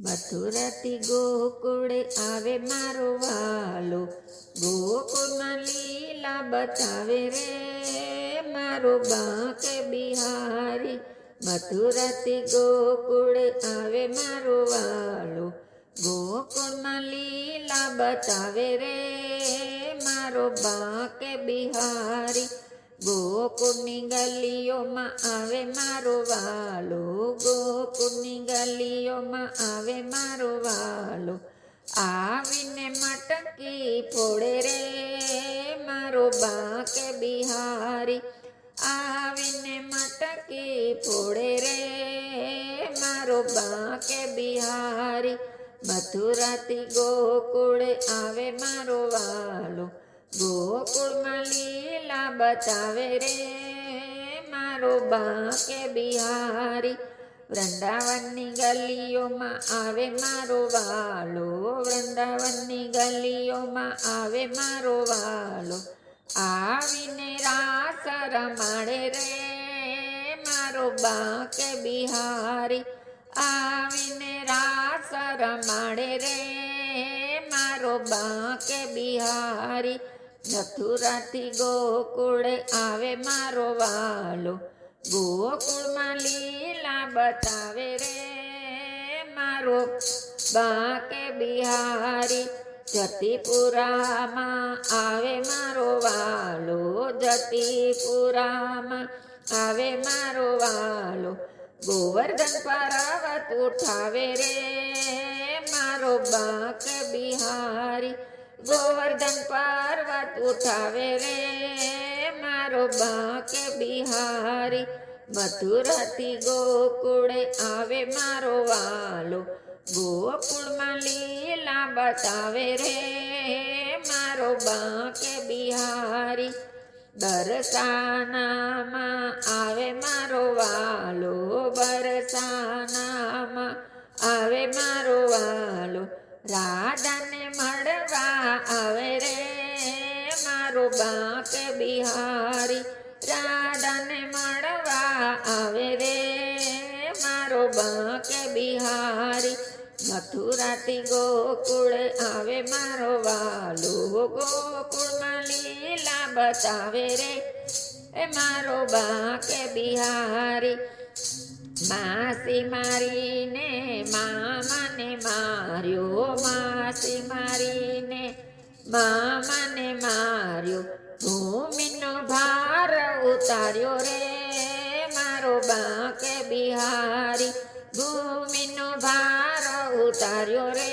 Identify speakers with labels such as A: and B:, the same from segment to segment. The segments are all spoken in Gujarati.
A: મથુરાથી ગોકુળે આવે મારો વાલો. ગોકુળમાં લીલા બતાવે રે મારો બાંક બિહારી. મથુરાથી ગોકુળે આવે મારો વાલો. ગોકુળમાં લીલા બતાવે રે મારો બાંક બિહારી. ગોકુળની ગલીઓમાં આવે મારો વાલો ગોકુળની ગલીઓમાં આવે મારો વાલો. આવીને મટકી ફોડે રે મારો બાકે બિહારી. આવીને મટકી ફોડે રે મારો બાકે બિહારી. મથુરાથી ગોકુળે આવે મારો વાલો. ગોકુળમાં લીલા બતાવે રે, મારો બાકે બિહારી, વૃંદાવનની ગલીઓમાં આવે મારો વાલો, વૃંદાવનની ગલીઓમાં આવે મારો વાલો, આવીને રાસ રમાડે રે, મારો બાકે બિહારી, આવીને રાસ રમાડે રે, મારો બાકે બિહારી મથુરાથી ગોકુળે આવે મારો વાલો. ગોકુળમાં લીલા બતાવે રે મારો. બાકે બિહારી જતીપુરામાં આવે મારો વાલો. જતીપુરામાં આવે મારો વાલો. ગોવર્ધન પર્વત ઉઠાવે રે મારો. બાક બિહારી ગોવર્ધન પર્વત ઉઠાવે રે, મારો બાક બિહારી. મથુરાથી ગોકુળે આવે મારો વાલો. ગોકુળમાં લીલા બતાવે રે, મારો બાકે બિહારી. બરસાનામાં આવે મારો વાલો, બરસાનામાં આવે મારો વાલો. રાધાને મળવા આવે રે. મારો બાકે બિહારી રાધાને મળવા આવે રે. મારો બાકે બિહારી, મથુરાથી ગોકુળ આવે. મારો વાલો ગોકુળમાં લીલા બતાવે રે. એ મારો બાકે બિહારી માસી મારીને મામાને માર્યો, માસી મારીને મામાને માર્યો. ભૂમિનો ભાર ઉતાર્યો રે મારો બાકે બિહારી. ભૂમિનો ભાર ઉતાર્યો રે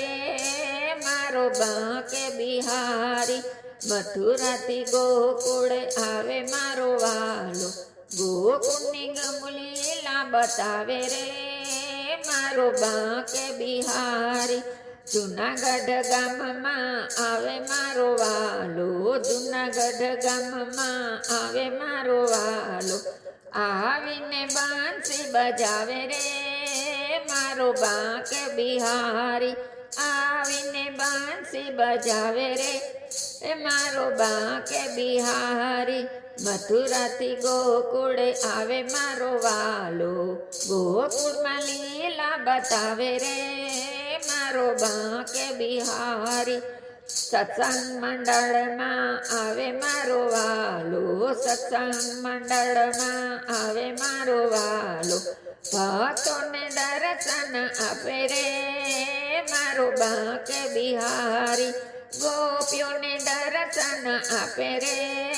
A: મારો બાકે બિહારી. મથુરાથી ગોકુળે આવે મારો વાલો. ગોકુળની ગમલીલા બતાવે રે, મારો બાકે બિહારી. જુનાગઢ ગામમાં આવે મારો વાલો, જુનાગઢ ગામમાં આવે મારો વાલો. આવીને બાંસી બજાવે રે, મારો બાકે બિહારી. આવીને બાંસી બજાવે રે, એ મારો બાકે બિહારી. મથુરાથી ગોકુળે આવે મારો વાલો. ગોકુળમાં લીલા બતાવે રે, મારો બાકે બિહારી. સત્સંગ મંડળમાં આવે મારો વાલો. સત્સંગ મંડળમાં આવે મારો વાલો. ભક્તોને દર્શન આપે રે, મારો બાકે બિહારી. ગોપીઓને દર્શન આપે રે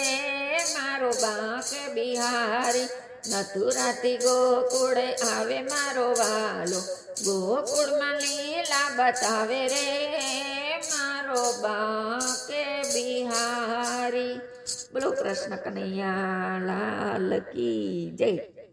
A: મારો બાંક બિહારી મથુરાથી ગોકુળે આવે મારો વાલો. ગોકુળમાં લીલા બતાવે રે, મારો બાકે બિહારી. બોલો કૃષ્ણ કનૈયા લાલ કી જય.